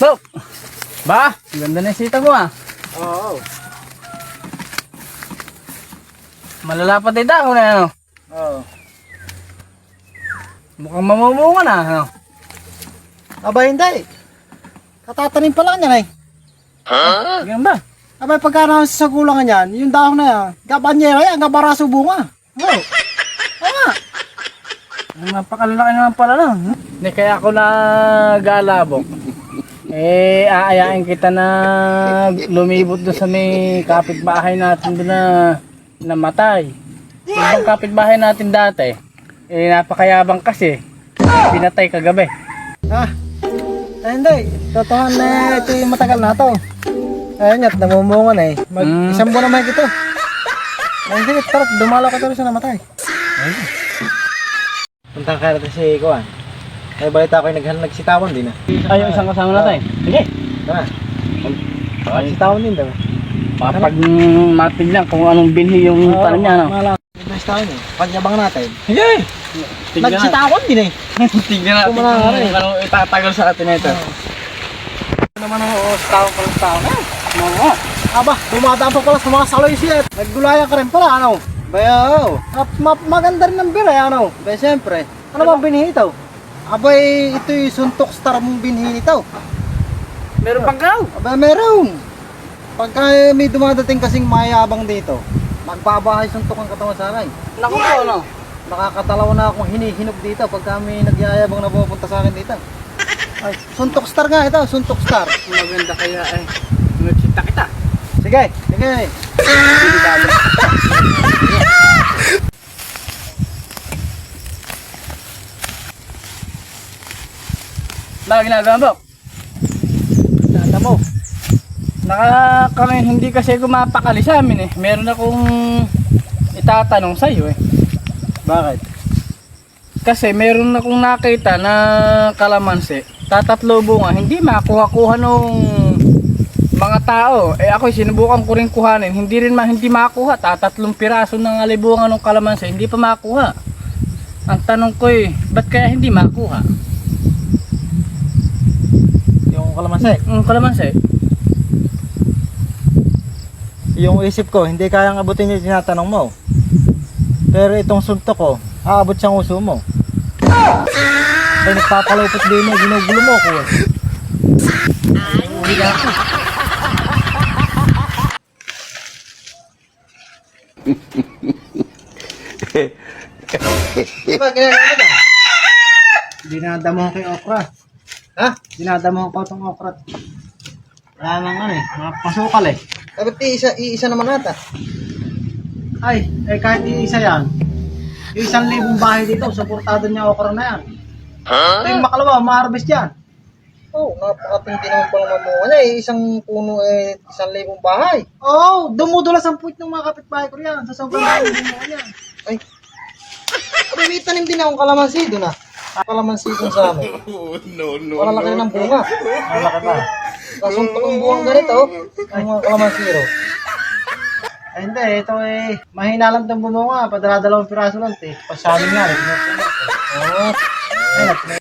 So, ba, ganda na yung sita mo ah. Oo. Malalapat din ako na ano. Oo. Mukhang mamumunga na ano. Aba, hindi. Katatanim pa lang yan eh. Ganun ba? Aba, pagka na sa gulangan yan, yung dahon na yan, gabanyera yan, gabaraso bunga. Oo. Ang Napakalaki naman pala no. Hindi kaya ako nagalabok. Eh, aayain kita na lumibot doon sa may kapitbahay natin doon na namatay. Yung kapitbahay natin dati, eh napakayabang kasi. Pinatay kagabi. Ah, eh, hindi. Totohan na ito yung matagal na to. Ayun yan, namumunga na eh. Mag, Mm. Isang buwan na may ito. Ay, hindi, tara, dumalo ka tuloy sa namatay. Punta ka natin si Kuan. Ay, balita ko yung naghan nagsitawan din ah. Ay, yung isang kasama natin. Sige. Tara. Nagsitawan din daw. Pag matignan kung anong binhi yung Oo, tanong niya, no? Mala. Nagsitawan eh. Pagyabang natin. Sige. Nagsitawan din eh. Tignan natin Kung eh. anong itatagal sa atin ito. Ano naman ang tao ko ng tao na? Oo. Aba, dumadaan pa pala sa mga saloy siya. Naggulayan ka rin pala, ano? Bayaw. Ma- maganda rin ang bilay, ano? Ba, siyempre. Ano bang binhi ito? Abay, ito yung suntok star mong binhi nito. Meron pang gaw. Aba, meron. Pagka may dumadating kasing mayabang dito, magbabahay suntok ang katawan sa akin. Naku po, no? Nakakatalaw na akong hinihinog dito pagka may nagyayabang na pupunta sa akin dito. Ay, suntok star nga ito, suntok star. Maganda kaya eh. Nagkita kita. Sige, sige. Hindi Bakit ginagawa mo? Tanda mo. Naka kami hindi kasi gumapakali sa amin eh. Meron akong itatanong sa iyo eh. Bakit? Kasi meron akong nakita na kalamansi. Tatatlo bunga, hindi makuha-kuha nung mga tao. Eh ako sinubukan ko rin kuhanin, hindi rin ma hindi makuha. Tatatlong piraso ng alibunga ng kalamansi, hindi pa makuha. Ang tanong ko eh, ba't kaya hindi makuha? Kalamansi. Ang kalamansi, Yung isip ko, hindi kayang abutin yung tinatanong mo. Pero itong suntok ko, aabot siyang uso mo. Ay, nagpapalupot din mo, ginugulo mo ako eh. Uwi na ako. Diba, ginagawa ba? Dinadamo kay okra. Ha? Dinadamo ko itong okra. Wala nang ano eh, mga pasukal eh. Dapat iisa, iisa naman ata. Ay, eh kahit iisa yan. Yung isang libong bahay dito, suportado niya okra na yan. Ito yung makalawa, ma-harvest yan. Oo, oh, napakatindi naman pala mamuha niya. Eh, isang puno eh, isang libong bahay. Oo, oh, dumudulas ang puwit ng mga kapitbahay ko yan. Sa sobrang dami mo yan. Ay, may tanim din akong kalamansi doon ah. Kalamansi doon sa amin. no, no, Wala laki ng bunga. Malaki ba? Kasuntok ang buwang ganito, oh. Ang mga kalamansi ro. Ay, hindi, ito eh, mahina lang itong bumunga. Padala-dalawang piraso lang, eh. Pasaling nga, eh. Oh, Ay,